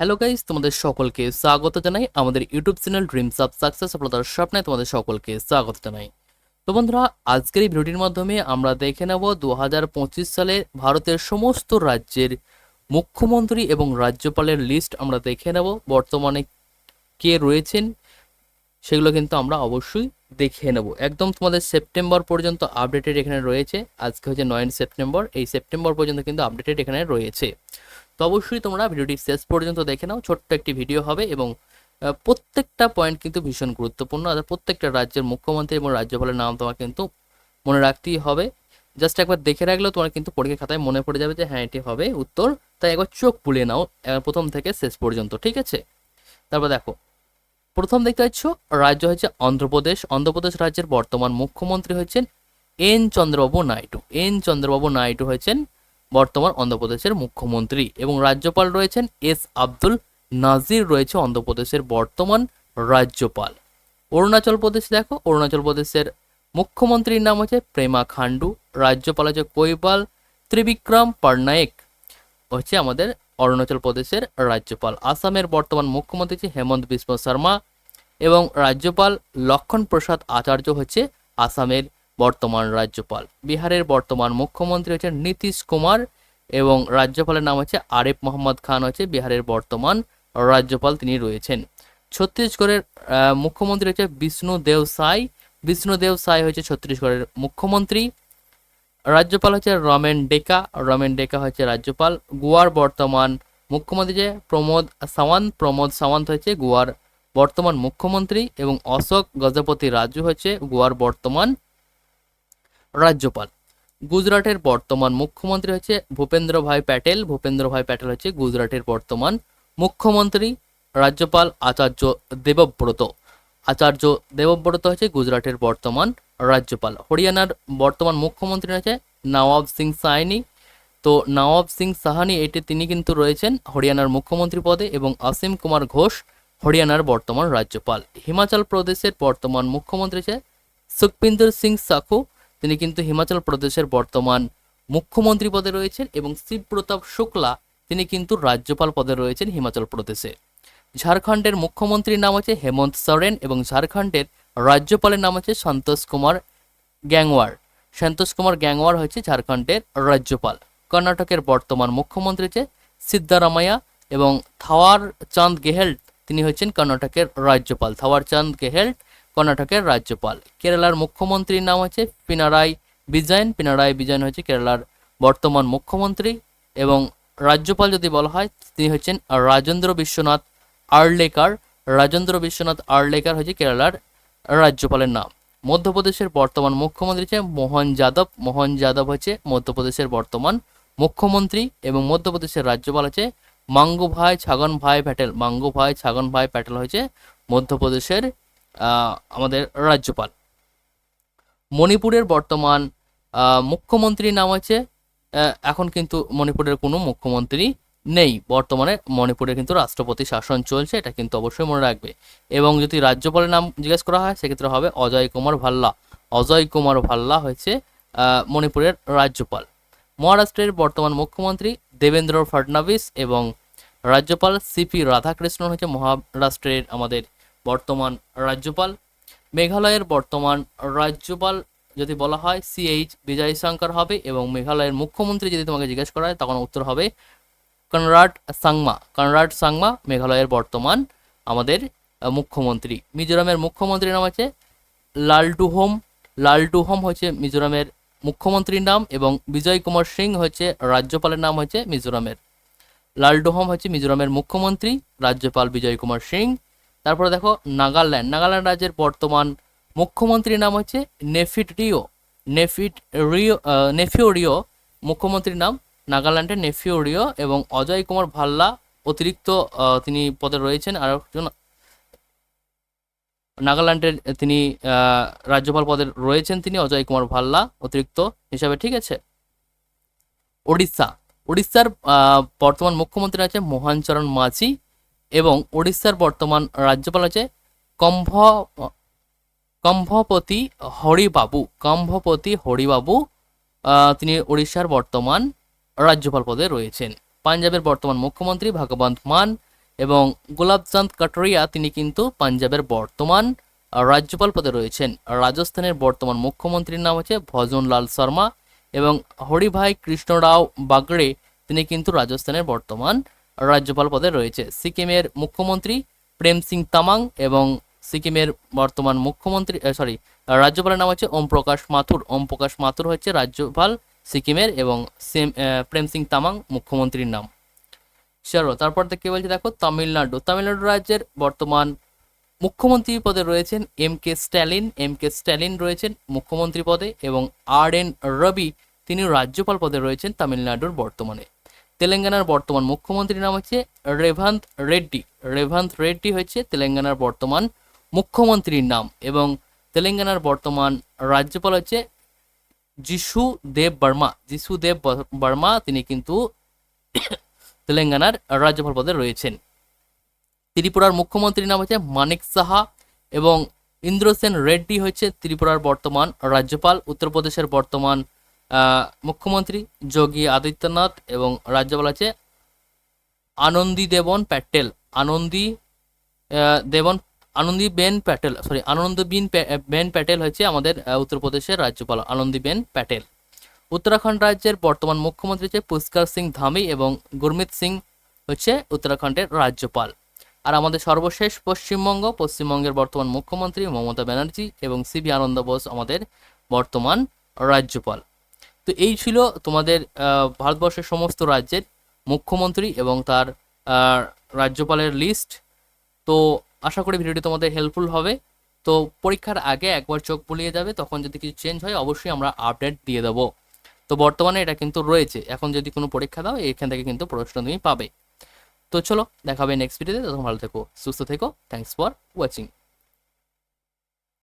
Hello guys তোমাদের সকলকে স্বাগত জানাই আমাদের YouTube channel dreams of success সফলতার স্বপ্নে তোমাদের সকলকে স্বাগত জানাই। তো বন্ধুরা, আজকের এই ভিডিওটির মাধ্যমে আমরা দেখে নেব দু হাজার পঁচিশ সালে ভারতের সমস্ত রাজ্যের মুখ্যমন্ত্রী এবং রাজ্যপালের লিস্ট আমরা দেখে নেব, বর্তমানে কে রয়েছেন, সেগুলো কিন্তু আমরা অবশ্যই দেখে নেব। একদম তোমাদের সেপ্টেম্বর পর্যন্ত আপডেটেড এখানে রয়েছে, আজকে হচ্ছে নয় সেপ্টেম্বর, এই সেপ্টেম্বর পর্যন্ত কিন্তু আপডেটেড এখানে রয়েছে। তো অবশ্যই তোমরা ভিডিওটি শেষ পর্যন্ত দেখে নাও, ছোট্ট একটি ভিডিও হবে এবং প্রত্যেকটা পয়েন্ট কিন্তু ভীষণ গুরুত্বপূর্ণ। অর্থাৎ প্রত্যেকটা রাজ্যের মুখ্যমন্ত্রী এবং রাজ্যপালের নাম তোমার কিন্তু মনে রাখতেই হবে। জাস্ট একবার দেখে রাখলেও তোমার কিন্তু পরীক্ষা খাতায় মনে পড়ে যাবে যে হ্যাঁ এটি হবে উত্তর। তাই একবার চোখ বুলিয়ে নাও প্রথম থেকে শেষ পর্যন্ত, ঠিক আছে? তারপর দেখো, প্রথম দেখতে পাচ্ছ, রাজ্য হচ্ছে অন্ধ্রপ্রদেশ। অন্ধ্রপ্রদেশ রাজ্যের বর্তমান মুখ্যমন্ত্রী হচ্ছেন এন চন্দ্রবাবু নাইডু। এন চন্দ্রবাবু নাইডু হয়েছেন বর্তমান অন্ধ্রপ্রদেশের মুখ্যমন্ত্রী এবং রাজ্যপাল রয়েছেন এস আব্দুল নাজির, রয়েছে অন্ধ্রপ্রদেশের বর্তমান রাজ্যপাল। অরুণাচল প্রদেশ দেখো, অরুণাচল প্রদেশের মুখ্যমন্ত্রীর নাম হচ্ছে প্রেমা খান্ডু রাজ্যপাল হচ্ছে কৈপাল ত্রিবিক্রম পটনায়ক, হচ্ছে আমাদের অরুণাচল প্রদেশের রাজ্যপাল। আসামের বর্তমান মুখ্যমন্ত্রী হচ্ছে হেমন্ত বিশ্ব শর্মা এবং রাজ্যপাল লক্ষণ প্রসাদ আচার্য হচ্ছে আসামের বর্তমান রাজ্যপাল। বিহারের বর্তমান মুখ্যমন্ত্রী হচ্ছে নীতিশ কুমার এবং রাজ্যপালের নাম হচ্ছে আরিফ মোহাম্মদ খান হচ্ছে বিহারের বর্তমান রাজ্যপাল তিনি রয়েছেন। ছত্তিশগড়ের মুখ্যমন্ত্রী হচ্ছে বিষ্ণু দেব সাই। বিষ্ণু দেব সাই হচ্ছে ছত্তিশগড়ের মুখ্যমন্ত্রী। রাজ্যপাল হচ্ছে রমেন ডেকা। রমেন ডেকা হচ্ছে রাজ্যপাল। গোয়ার বর্তমান মুখ্যমন্ত্রী যে প্রমোদ সাওয়ান্ত। প্রমোদ সাওয়ান্ত হচ্ছে গোয়ার বর্তমান মুখ্যমন্ত্রী এবং অশোক গজপতি রাজু হচ্ছে গোয়ার বর্তমান রাজ্যপাল। গুজরাটের বর্তমান মুখ্যমন্ত্রী হচ্ছে ভূপেন্দ্র ভাই প্যাটেল। ভূপেন্দ্র ভাই প্যাটেল হচ্ছে গুজরাটের বর্তমান মুখ্যমন্ত্রী। রাজ্যপাল আচার্য দেবব্রত। আচার্য দেবব্রত হচ্ছে গুজরাটের বর্তমান রাজ্যপাল। হরিয়ানার বর্তমান মুখ্যমন্ত্রী হচ্ছে নওয়াব সিং সাইনি তো নওয়াব সিং সাহানি, এটি তিনি কিন্তু রয়েছেন হরিয়ানার মুখ্যমন্ত্রী পদে এবং অসীম কুমার ঘোষ হরিয়ানার বর্তমান রাজ্যপাল। হিমাচল প্রদেশের বর্তমান মুখ্যমন্ত্রী হচ্ছে সুখবিন্দর সিং সাখু। তিনি কিন্তু হিমাচল প্রদেশের বর্তমান মুখ্যমন্ত্রী পদে রয়েছেন এবং শিবপ্রতাপ শুক্লা তিনি কিন্তু রাজ্যপাল পদে রয়েছেন হিমাচল প্রদেশে। ঝাড়খণ্ডের মুখ্যমন্ত্রীর নাম হচ্ছে হেমন্ত সোরেন এবং ঝাড়খণ্ডের রাজ্যপালের নাম হচ্ছে সন্তোষ কুমার গ্যাংওয়ার। সন্তোষ কুমার গ্যাংওয়ার হচ্ছে ঝাড়খণ্ডের রাজ্যপাল। কর্ণাটকের বর্তমান মুখ্যমন্ত্রী হচ্ছে সিদ্ধারামাইয়া এবং থাওয়ার চাঁদ গেহেল্ট তিনি হচ্ছেন কর্ণাটকের রাজ্যপাল। থাওয়ার চাঁদ গেহেল্ট কর্ণাটকের রাজ্যপাল। কেরালার মুখ্যমন্ত্রীর নাম হচ্ছে পিনারাই বিজয়ন। পিনারাই বিজয়ন হচ্ছে কেরালার বর্তমান মুখ্যমন্ত্রী এবং রাজ্যপাল যদি বলা হয়, তিনি হচ্ছেন রাজেন্দ্র বিশ্বনাথ আর্লেকার। রাজেন্দ্র বিশ্বনাথ আর্লেকার হচ্ছে কেরালার রাজ্যপালের নাম। মধ্যপ্রদেশের বর্তমান মুখ্যমন্ত্রী হচ্ছে মোহন যাদব। মোহন যাদব হচ্ছে মধ্যপ্রদেশের বর্তমান মুখ্যমন্ত্রী এবং মধ্যপ্রদেশের রাজ্যপাল হচ্ছে মাঙ্গু ভাই ছাগন ভাই প্যাটেল। মাঙ্গু ভাই ছাগন ভাই প্যাটেল হচ্ছে মধ্যপ্রদেশের আমাদের রাজ্যপাল। মণিপুরের বর্তমান মুখ্যমন্ত্রীর নাম হচ্ছে এখন কিন্তু মণিপুরের কোনো মুখ্যমন্ত্রী নেই। বর্তমানে মণিপুরে কিন্তু রাষ্ট্রপতি শাসন চলছে, এটা কিন্তু অবশ্যই মনে রাখবে। এবং যদি রাজ্যপালের নাম জিজ্ঞেস করা হয়, সেক্ষেত্রে হবে অজয় কুমার ভাল্লা। অজয় কুমার ভাল্লা হয়েছে মণিপুরের রাজ্যপাল। মহারাষ্ট্রের বর্তমান মুখ্যমন্ত্রী দেবেন্দ্র ফডনাভিস এবং রাজ্যপাল সিপি রাধাকৃষ্ণন হচ্ছে মহারাষ্ট্রের আমাদের বর্তমান রাজ্যপাল। মেঘালয়ের বর্তমান রাজ্যপাল যদি বলা হয় সিএইচ বিজয় শঙ্কর হবে এবং মেঘালয়ের মুখ্যমন্ত্রী যদি তোমাকে জিজ্ঞেস করা হয়, তখন উত্তর হবে কনরাড সাংমা। কনরাড সাংমা মেঘালয়ের বর্তমান আমাদের মুখ্যমন্ত্রী। মিজোরামের মুখ্যমন্ত্রীর নাম আছে লালটুহোম লালটুহোম হচ্ছে মিজোরামের মুখ্যমন্ত্রীর নাম এবং বিজয় কুমার সিং হচ্ছে রাজ্যপালের নাম হচ্ছে মিজোরামের। লালডোহম হচ্ছে মিজোরামের মুখ্যমন্ত্রী, রাজ্যপাল বিজয় কুমার সিং। তারপরে দেখো নাগাল্যান্ড। নাগাল্যান্ড রাজ্যের বর্তমান মুখ্যমন্ত্রীর নাম হচ্ছে নেফিট রিও। নেফিট রিও নেফিও রিও, মুখ্যমন্ত্রীর নাম নাগাল্যান্ডের নেফিও রিও এবং অজয় কুমার ভাল্লা অতিরিক্ত তিনি পদে রয়েছেন। আর একজন নাগাল্যান্ডের তিনি রাজ্যপাল পদে রয়েছেন তিনি অজয় কুমার ভাল্লা অতিরিক্ত হিসাবে, ঠিক আছে? ওড়িশা। উড়িষ্যার বর্তমান মুখ্যমন্ত্রী আছে মোহনচরণ মাঝি। এবং উড়িষ্যার বর্তমান রাজ্যপাল আছে কম্ভ, কম্ভপতি হরিবাবু কম্ভপতি হরিবাবু তিনি উড়িষ্যার বর্তমান রাজ্যপাল পদে রয়েছেন। পাঞ্জাবের বর্তমান মুখ্যমন্ত্রী ভগবন্ত মান এবং গোলাপচাঁদ কাটরিয়া, তিনি কিন্তু পাঞ্জাবের বর্তমান রাজ্যপাল পদে রয়েছেন। রাজস্থানের বর্তমান মুখ্যমন্ত্রীর নাম হচ্ছে ভজনলাল শর্মা এবং হরিভাই কৃষ্ণরাও বাগড়ে, তিনি কিন্তু রাজস্থানের বর্তমান রাজ্যপাল পদে রয়েছে। সিকিমের মুখ্যমন্ত্রী প্রেম সিং তামাং এবং সিকিমের বর্তমান মুখ্যমন্ত্রী সরি রাজ্যপালের নাম হচ্ছে ওম প্রকাশ মাথুর। ওম প্রকাশ মাথুর হচ্ছে রাজ্যপাল সিকিমের এবং প্রেম সিং তামাং মুখ্যমন্ত্রীর নাম। চলো, তারপর থেকে বলছে? দেখো, তামিলনাড়ু। তামিলনাড়ু রাজ্যের বর্তমান মুখ্যমন্ত্রী পদে রয়েছেন M K Stalin. M K Stalin রয়েছেন মুখ্যমন্ত্রী পদে এবং আর এন রবি, তিনি রাজ্যপাল পদে রয়েছেন তামিলনাড়ুর বর্তমানে। তেলেঙ্গানার বর্তমান মুখ্যমন্ত্রীর নাম হচ্ছে রেভান্ত রেড্ডি। রেভান্ত রেড্ডি হচ্ছে তেলেঙ্গানার বর্তমান মুখ্যমন্ত্রীর নাম এবং তেলেঙ্গানার বর্তমান রাজ্যপাল হচ্ছে যিশু দেব বর্মা। যিশু দেব বর্মা তিনি কিন্তু তেলেঙ্গানার রাজ্যপাল পদে রয়েছেন। ত্রিপুরার মুখ্যমন্ত্রীর নাম হচ্ছে মানিক সাহা এবং ইন্দ্রসেন রেড্ডি হচ্ছে ত্রিপুরার বর্তমান রাজ্যপাল, উত্তরপ্রদেশের বর্তমান মুখ্যমন্ত্রী যোগী আদিত্যনাথ এবং রাজ্যপাল আছে আনন্দী দেবন প্যাটেল, আনন্দী দেবন আনন্দী বেন প্যাটেল সরি আনন্দ বিন প্যা- বেন প্যাটেল হচ্ছে আমাদের উত্তরপ্রদেশের রাজ্যপাল আনন্দী বেন প্যাটেল। উত্তরাখণ্ড রাজ্যের বর্তমান মুখ্যমন্ত্রী হচ্ছে পুষ্কর সিং ধামি এবং গুরমিত সিং হচ্ছে উত্তরাখণ্ডের রাজ্যপাল। আর আমাদের সর্বশেষ পশ্চিমবঙ্গ, পশ্চিমবঙ্গের বর্তমান মুখ্যমন্ত্রী মমতা ব্যানার্জি এবং সিবি আনন্দ বোস আমাদের বর্তমান রাজ্যপাল। তো এই ছিল তোমাদের ভারতবর্ষের সমস্ত রাজ্যের মুখ্যমন্ত্রী এবং তার রাজ্যপালের লিস্ট তো আশা করি ভিডিওটি তোমাদের হেল্পফুল হবে। তো পরীক্ষার আগে একবার চোখ বুলিয়ে যাবে, তখন যদি কিছু চেঞ্জ হয়, অবশ্যই আমরা আপডেট দিয়ে দেবো। তো বর্তমানে এটা কিন্তু রয়েছে। এখন যদি কোনো পরীক্ষা দাও, এখান থেকে কিন্তু প্রশ্ন তুমি পাবে। তো চলো দেখা হবে নেক্সট ভিডিওতে তখন ভালো থেকো, সুস্থ থেকো। Thanks for watching